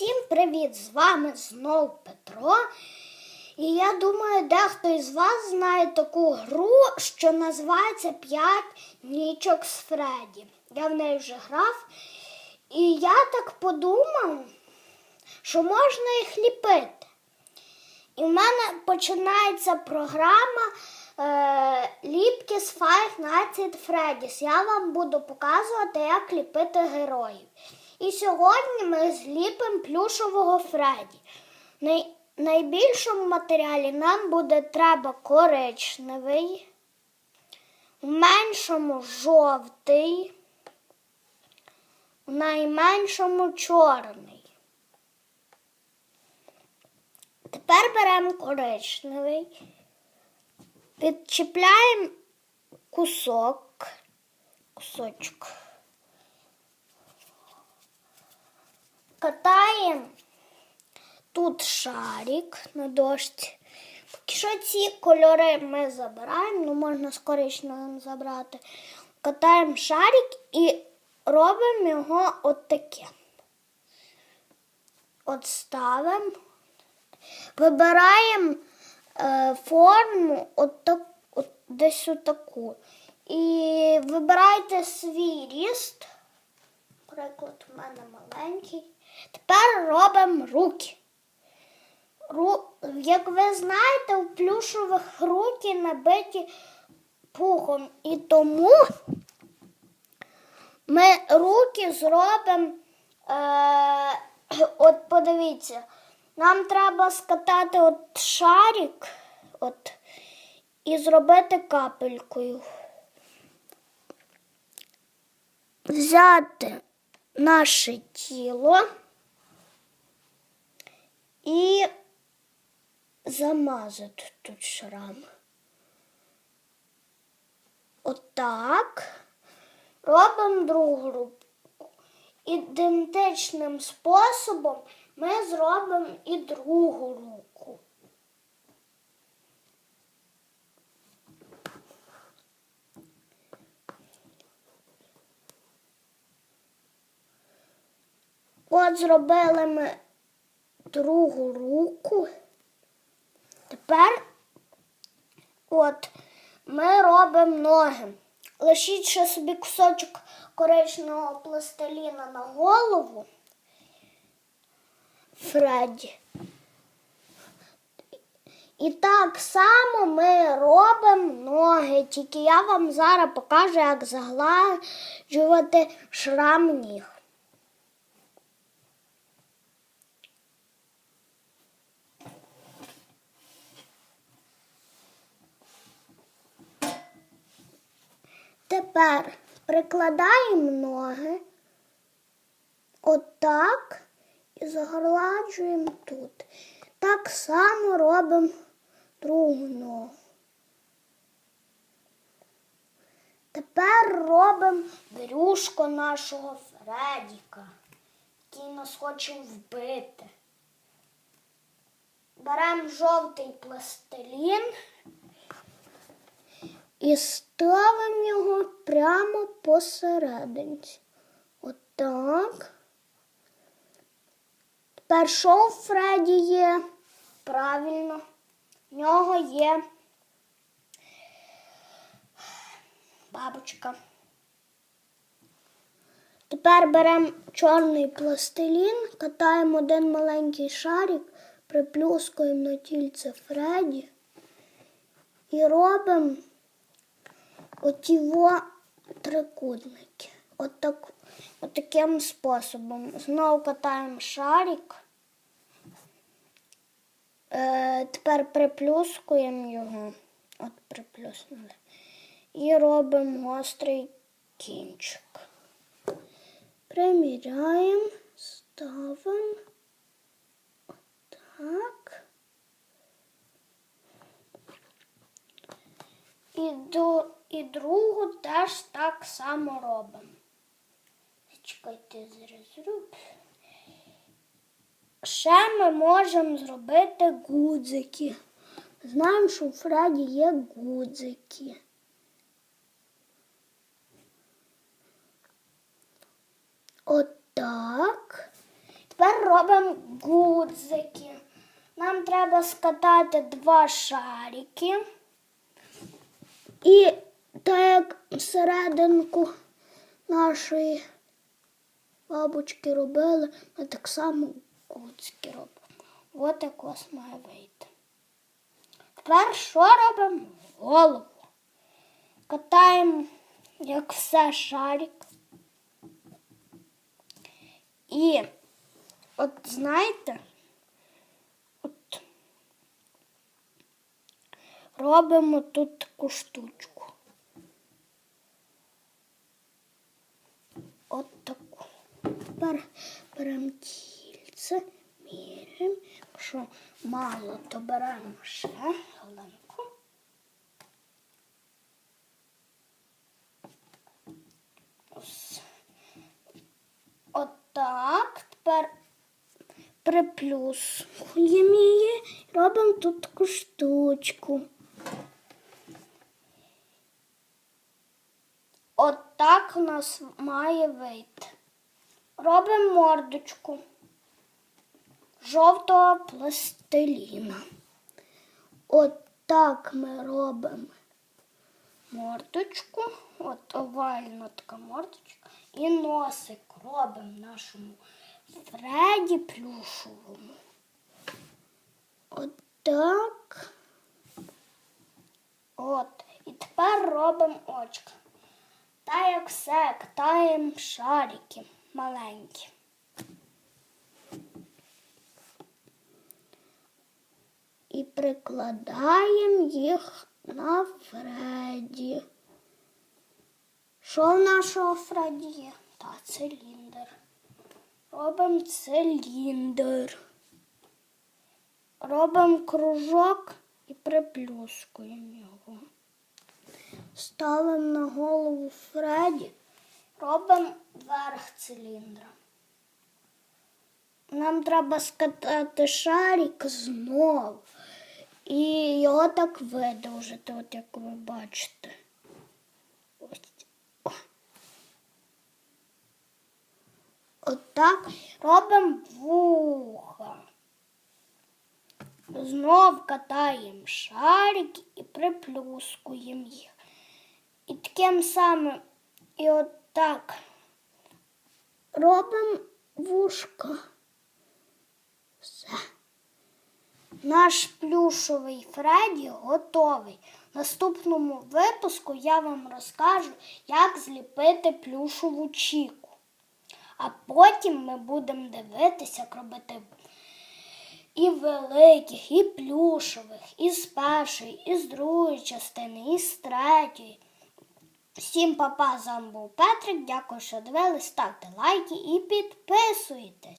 Всім привіт! З вами знов Петро. І я думаю, дехто із вас знає таку гру, що називається П'ять нічок з Фредді. Я в неї вже грав. І я так подумав, що можна їх ліпити. І в мене починається програма е, Ліпки з Five Nights at Freddy's. Я вам буду показувати, як ліпити героїв. І сьогодні ми зліпимо плюшового Фредді. Най, найбільшому матеріалі нам буде треба коричневий, в меншому жовтий, в найменшому чорний. Тепер беремо коричневий, відчіпляємо кусок, кусочок. Катаємо тут шарик на дошці. Поки що ці кольори ми забираємо, ну можна з коричневим забрати. Катаємо шарик і робимо його от таким. От ставимо. Вибираємо е, форму от так, от десь отаку. І вибирайте свій ріст. Приклад, у мене маленький. Тепер робимо руки. Ру... Як ви знаєте, у плюшових руки набиті пухом. І тому ми руки зробимо. Е... От подивіться, нам треба скатати от шарик от, і зробити капелькою. Взяти наше тіло і замазати тут шрам. Отак. Робимо другу руку. Ідентичним способом ми зробимо і другу руку. От зробили ми другу руку. Тепер от ми робимо ноги. Лишіть ще собі кусочок коричневого пластиліна на голову. Фредді. І так само ми робимо ноги, тільки я вам зараз покажу, як загладжувати шрам ніг. Тепер прикладаємо ноги отак і загладжуємо тут. Так само робимо другу ногу. Тепер робимо брюшко нашого Фредіка, який нас хоче вбити. Беремо жовтий пластилін і ставимо його прямо посерединці. Отак. Тепер у Фредді є? Правильно, в нього є бабочка. Тепер беремо чорний пластилін, катаємо один маленький шарик, приплюскуємо на тільце Фредді і робимо оті во трикутники. От таким способом. Знову катаємо шарик. Е, тепер приплюскуємо його. От приплюснули. І робимо гострий кінчик. Приміряємо, ставимо. Отак. І, до, і другу теж так само робимо. Чекайте, зараз. Ще ми можемо зробити гудзики. Знаємо, що у Фреді є гудзики. Отак. Тепер робимо гудзики. Нам треба скатати два шарики. І так серединку нашої бабочки робили, ми так само гудзики робимо. От як має вийти. Тепер що робимо? Голову. Катаємо, як все, шарик. І от знаєте, от робимо тут таку штучку. От таку. Тепер беремо кільце, міряємо. Якщо мало, то беремо ще маленьку. Ось. Отак. Тепер приплюскуємо її, робимо тут таку штучку. Отак у нас має вийти. Робимо мордочку жовтого пластиліна. Отак ми робимо мордочку, от овальна така мордочка, і носик робимо нашому Фреді плюшовому. Отак. От. І тепер робимо очка. Та як все, катаємо шарики маленькі. І прикладаємо їх на Фредді. Що в нашого Фредді є? Та циліндр. Робимо циліндр. Робимо кружок і приплюскуємо його. Ставимо на голову Фредді, робимо верх циліндра. Нам треба скатати шарик знову. І його так видовжити, от як ви бачите. Отак робимо вуха. Знов катаємо шарики і приплюскуємо їх. І таким самим, і отак робимо вушка. Все. Наш плюшовий Фредді готовий. В наступному випуску я вам розкажу, як зліпити плюшову чіку. А потім ми будемо дивитися, як робити і великих, і плюшових, і з першої, і з другої частини, і з третьої. Всім папа, з вами був Петрик. Дякую, що дивились. Ставте лайки і підписуйтесь.